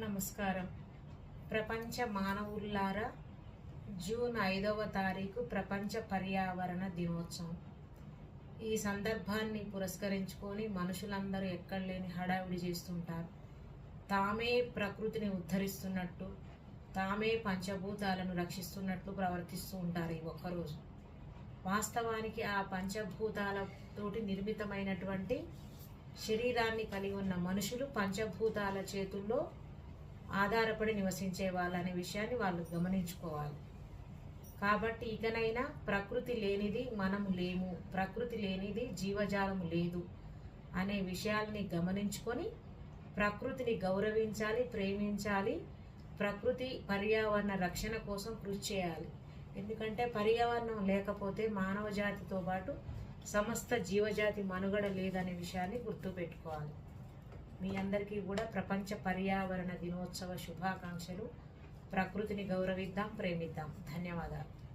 నమస్కారం. ప్రపంచ మానవుల్లారా జూన్ ఐదవ తారీఖు ప్రపంచ పర్యావరణ దినోత్సవం. ఈ సందర్భాన్ని పురస్కరించుకొని మనుషులందరూ ఎక్కడ లేని హడావిడి చేస్తుంటారు. తామే ప్రకృతిని ఉద్ధరిస్తున్నట్టు తామే పంచభూతాలను రక్షిస్తున్నట్లు ప్రవర్తిస్తూ ఉంటారు ఈ ఒక్కరోజు. వాస్తవానికి ఆ పంచభూతాలతోటి నిర్మితమైనటువంటి శరీరాన్ని కలిగి ఉన్న మనుషులు పంచభూతాల చేతుల్లో ఆధారపడి నివసించే వాళ్ళనే విషయాన్ని వాళ్ళు గమనించుకోవాలి. కాబట్టి ఇకనైనా ప్రకృతి లేనిది మనము లేము ప్రకృతి లేనిది జీవజాలము లేదు అనే విషయాల్ని గమనించుకొని ప్రకృతిని గౌరవించాలి ప్రేమించాలి ప్రకృతి పర్యావరణ రక్షణ కోసం కృషి చేయాలి. ఎందుకంటే పర్యావరణం లేకపోతే మానవ జాతితో పాటు సమస్త జీవజాతి మనుగడ లేదనే విషయాన్ని గుర్తుపెట్టుకోవాలి. మీ అందరికీ కూడా ప్రపంచ పర్యావరణ దినోత్సవ శుభాకాంక్షలు. ప్రకృతిని గౌరవిద్దాం ప్రేమిద్దాం. ధన్యవాదాలు.